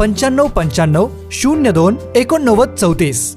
पंच्याण्णव पंच्याण्णव शून्य दोन एकोणनव्वद चौतीस.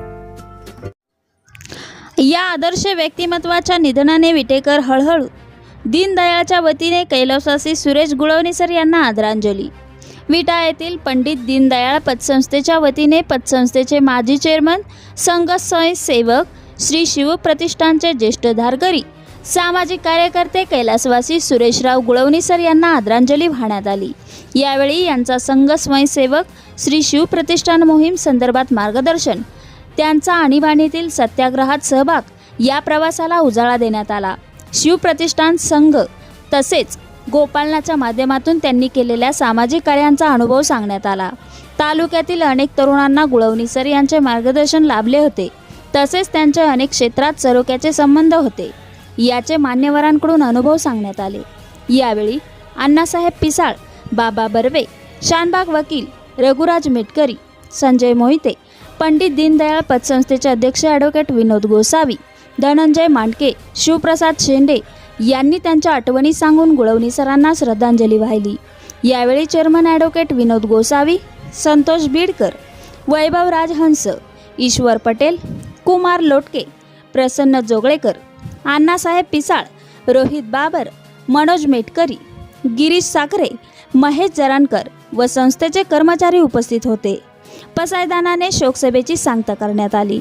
या आदर्श व्यक्तिमत्वाच्या निधनाने विटेकर हळहळू दीनदयाळच्या वतीने कैलासवासी सुरेश गुळवणीसर यांना आदरांजली. विटा येथील पंडित दीनदयाळ पतसंस्थेच्या वतीने पतसंस्थेचे माजी चेअरमन संघ स्वयंसेवक श्री शिवप्रतिष्ठानचे ज्येष्ठ धारकरी सामाजिक कार्यकर्ते कैलासवासी सुरेशराव गुळवणीसर यांना आदरांजली वाहण्यात आली. यावेळी यांचा संघ स्वयंसेवक श्री शिवप्रतिष्ठान मोहीम संदर्भात मार्गदर्शन त्यांचा आणीबाणीतील सत्याग्रहात सहभाग या प्रवासाला उजाळा देण्यात आला. शिवप्रतिष्ठान संघ तसेच गोपालनाच्या माध्यमातून त्यांनी केलेल्या सामाजिक कार्यांचा अनुभव सांगण्यात आला. तालुक्यातील अनेक तरुणांना गुळवणीसर यांचे मार्गदर्शन लाभले होते. तसेच त्यांचे अनेक क्षेत्रात सरोक्याचे संबंध होते. याचे मान्यवरांकडून अनुभव सांगण्यात आले. यावेळी अण्णासाहेब पिसाळ बाबा बर्वे शानबाग वकील रघुराज मेटकरी संजय मोहिते पंडित दीनदयाळ पतसंस्थेचे अध्यक्ष ॲडव्होकेट विनोद गोसावी धनंजय मांडके शिवप्रसाद शेंडे यांनी त्यांच्या आठवणी सांगून गुळवणी सरांना श्रद्धांजली वाहिली. यावेळी चेअरमन ॲडव्होकेट विनोद गोसावी संतोष बीडकर वैभव राजहंस ईश्वर पटेल कुमार लोटके प्रसन्न जोगळेकर अण्णासाहेब पिसाळ रोहित बाबर मनोज मेटकरी गिरीश साखरे महेश जरानकर व संस्थेचे कर्मचारी उपस्थित होते. पसायदानाने शोकसभेची सांगता करण्यात आली.